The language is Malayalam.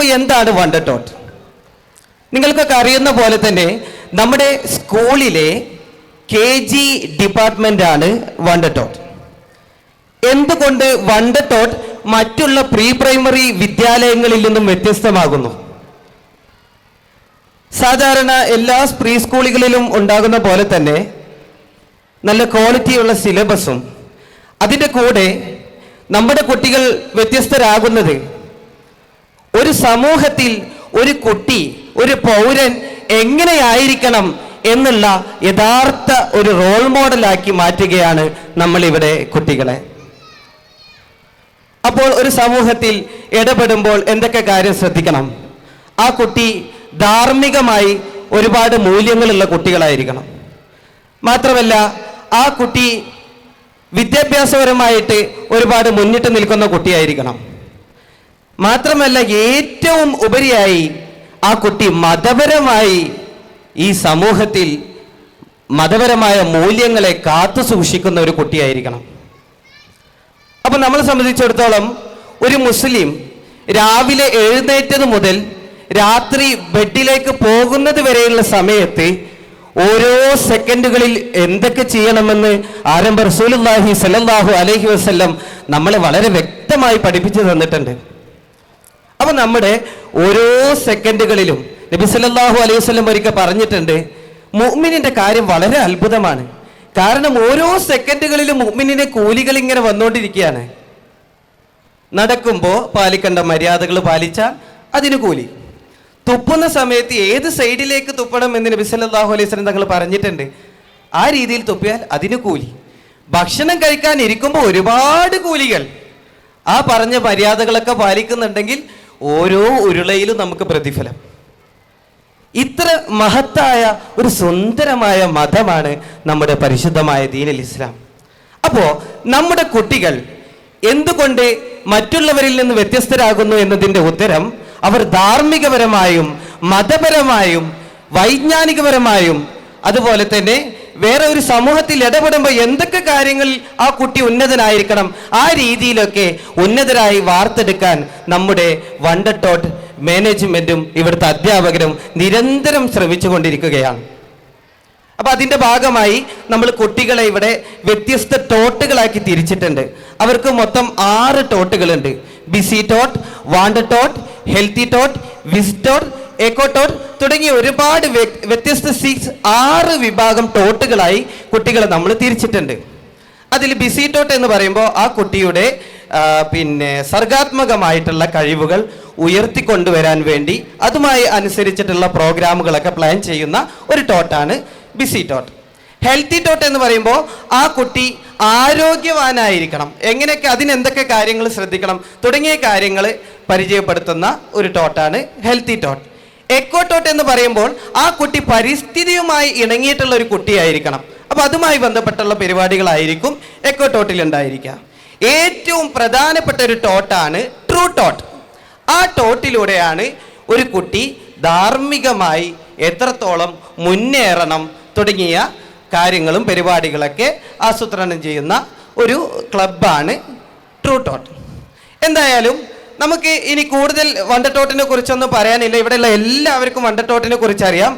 അപ്പോൾ എന്താണ് വണ്ടർ ടോട്ട് നിങ്ങൾക്കൊക്കെ അറിയുന്ന പോലെ തന്നെ നമ്മുടെ സ്കൂളിലെ കെ ജി ഡിപ്പാർട്ട്മെന്റ് ആണ് വണ്ടർ ടോട്ട് എന്തുകൊണ്ട് വണ്ടർ ടോട്ട് മറ്റുള്ള പ്രീ പ്രൈമറി വിദ്യാലയങ്ങളിൽ നിന്നും വ്യത്യസ്തമാകുന്നു? സാധാരണ എല്ലാ പ്രീ സ്കൂളുകളിലും ഉണ്ടാകുന്ന പോലെ തന്നെ നല്ല ക്വാളിറ്റിയുള്ള സിലബസും അതിന്റെ കൂടെ നമ്മുടെ കുട്ടികൾ വ്യത്യസ്തരാകുന്നത് ഒരു സമൂഹത്തിൽ ഒരു കുട്ടി ഒരു പൗരൻ എങ്ങനെയായിരിക്കണം എന്നുള്ള യഥാർത്ഥ ഒരു റോൾ മോഡലാക്കി മാറ്റുകയാണ് നമ്മളിവിടെ കുട്ടികളെ. അപ്പോൾ ഒരു സമൂഹത്തിൽ ഇടപെടുമ്പോൾ എന്തൊക്കെ കാര്യം ശ്രദ്ധിക്കണം? ആ കുട്ടി ധാർമ്മികമായി ഒരുപാട് മൂല്യങ്ങളുള്ള കുട്ടികളായിരിക്കണം. മാത്രമല്ല ആ കുട്ടി വിദ്യാഭ്യാസപരമായിട്ട് ഒരുപാട് മുന്നിട്ട് നിൽക്കുന്ന കുട്ടിയായിരിക്കണം. മാത്രമല്ല ഏറ്റവും ഉപരിയായി ആ കുട്ടി മതപരമായി ഈ സമൂഹത്തിൽ മതപരമായ മൂല്യങ്ങളെ കാത്തു സൂക്ഷിക്കുന്ന ഒരു കുട്ടിയായിരിക്കണം. അപ്പൊ നമ്മളെ സംബന്ധിച്ചിടത്തോളം ഒരു മുസ്ലിം രാവിലെ എഴുന്നേറ്റത് മുതൽ രാത്രി ബെഡിലേക്ക് പോകുന്നത് വരെയുള്ള സമയത്ത് ഓരോ സെക്കൻഡുകളിൽ എന്തൊക്കെ ചെയ്യണമെന്ന് ആരംഭ റസൂലുല്ലാഹി സല്ലല്ലാഹു അലഹി വസല്ലം നമ്മളെ വളരെ വ്യക്തമായി പഠിപ്പിച്ചു തന്നിട്ടുണ്ട്. അപ്പൊ നമ്മുടെ ഓരോ സെക്കൻഡുകളിലും നബി സല്ലല്ലാഹു അലൈഹി സ്വലം ഒരിക്കൽ പറഞ്ഞിട്ടുണ്ട് മുഹ്മിനിന്റെ കാര്യം വളരെ അത്ഭുതമാണ്. കാരണം ഓരോ സെക്കൻഡുകളിലും മുഹ്മിനിന്റെ കൂലികൾ ഇങ്ങനെ വന്നുകൊണ്ടിരിക്കുകയാണ്. നടക്കുമ്പോൾ പാലിക്കേണ്ട മര്യാദകൾ പാലിച്ചാൽ അതിന് കൂലി. തുപ്പുന്ന സമയത്ത് ഏത് സൈഡിലേക്ക് തുപ്പണം എന്ന് നബി സല്ലല്ലാഹു അലൈഹി സ്വലം തങ്ങൾ പറഞ്ഞിട്ടുണ്ട് ആ രീതിയിൽ തുപ്പിയാൽ അതിന് കൂലി. ഭക്ഷണം കഴിക്കാൻ ഇരിക്കുമ്പോൾ ഒരുപാട് കൂലികൾ. ആ പറഞ്ഞ മര്യാദകളൊക്കെ പാലിക്കുന്നുണ്ടെങ്കിൽ ഓരോ ഉരുളയിലും നമുക്ക് പ്രതിഫലം. ഇത്ര മഹത്തായ ഒരു സുന്ദരമായ മതമാണ് നമ്മുടെ പരിശുദ്ധമായ ദീനൽ ഇസ്ലാം. അപ്പോൾ നമ്മുടെ കുട്ടികൾ എന്തുകൊണ്ട് മറ്റുള്ളവരിൽ നിന്ന് വ്യത്യസ്തരാകുന്നു എന്നതിന്റെ ഉത്തരം അവർ ധാർമ്മികപരമായും മതപരമായും വൈജ്ഞാനികപരമായും അതുപോലെ തന്നെ വേറെ ഒരു സമൂഹത്തിൽ ഇടപെടുമ്പോൾ എന്തൊക്കെ കാര്യങ്ങളിൽ ആ കുട്ടി ഉന്നതനായിരിക്കണം? ആ രീതിയിലൊക്കെ ഉന്നതരായി വാർത്തെടുക്കാൻ നമ്മുടെ വണ്ടർ ടോട്ട് മാനേജ്മെന്റും ഇവിടുത്തെ അധ്യാപകരും നിരന്തരം ശ്രമിച്ചുകൊണ്ടിരിക്കുകയാണ്. അപ്പൊ അതിന്റെ ഭാഗമായി നമ്മൾ കുട്ടികളെ ഇവിടെ വ്യത്യസ്ത ടോട്ടുകളാക്കി തിരിച്ചിട്ടുണ്ട്. അവർക്ക് മൊത്തം ആറ് ടോട്ടുകളുണ്ട്. Busy tot wonder tot healthy tot whiz tot eco tot തുടങ്ങിയ ഒരുപാട് വ്യത്യസ്ത സിക്സ് ആറ് വിഭാഗം ടോട്ടുകളായി കുട്ടികളെ നമ്മൾ തിരിച്ചിട്ടുണ്ട്. അതിൽ ബിസി ടോട്ട് എന്ന് പറയുമ്പോൾ ആ കുട്ടിയുടെ പിന്നെ സർഗാത്മകമായിട്ടുള്ള കഴിവുകൾ ഉയർത്തിക്കൊണ്ടുവരാൻ വേണ്ടി അതുമായി അനുസരിച്ചിട്ടുള്ള പ്രോഗ്രാമുകളൊക്കെ പ്ലാൻ ചെയ്യുന്ന ഒരു ടോട്ടാണ് ബിസി ടോട്ട് ഹെൽത്തി ടോട്ട് എന്ന് പറയുമ്പോൾ ആ കുട്ടി ആരോഗ്യവാനായിരിക്കണം. എങ്ങനെയൊക്കെ അതിനെന്തൊക്കെ കാര്യങ്ങൾ ശ്രദ്ധിക്കണം തുടങ്ങിയ കാര്യങ്ങൾ പരിചയപ്പെടുത്തുന്ന ഒരു ടോട്ടാണ് ഹെൽത്തി ടോട്ട് എക്കോ ടോട്ട് എന്ന് പറയുമ്പോൾ ആ കുട്ടി പരിസ്ഥിതിയുമായി ഇണങ്ങിയിട്ടുള്ള ഒരു കുട്ടിയായിരിക്കണം. അപ്പൊ അതുമായി ബന്ധപ്പെട്ടുള്ള പരിപാടികളായിരിക്കും എക്കോട്ടോട്ടിൽ ഉണ്ടായിരിക്കുക. ഏറ്റവും പ്രധാനപ്പെട്ട ഒരു ടോട്ടാണ് ട്രൂ ടോട്ട്. ആ ടോട്ടിലൂടെയാണ് ഒരു കുട്ടി ധാർമ്മികമായി എത്രത്തോളം മുന്നേറണം തുടങ്ങിയ കാര്യങ്ങളും പരിപാടികളൊക്കെ ആസൂത്രണം ചെയ്യുന്ന ഒരു ക്ലബ്ബാണ് ട്രൂ ടോട്ട്. എന്തായാലും നമുക്ക് ഇനി കൂടുതൽ വണ്ടത്തോട്ടിനെ കുറിച്ചൊന്നും പറയാനില്ല. ഇവിടെയുള്ള എല്ലാവർക്കും വണ്ടത്തോട്ടിനെ കുറിച്ച് അറിയാം